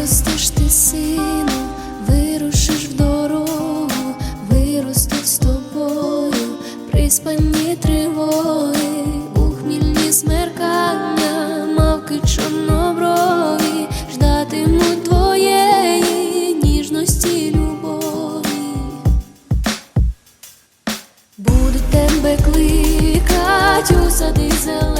Виростеш ти, сину, вирушиш в дорогу, виростуть з тобою, приспані тривоги, ухмільні смеркання, мавки чорноброві, ждатимуть твоєї ніжності, любові. Будуть тебе кликать, у сади зелені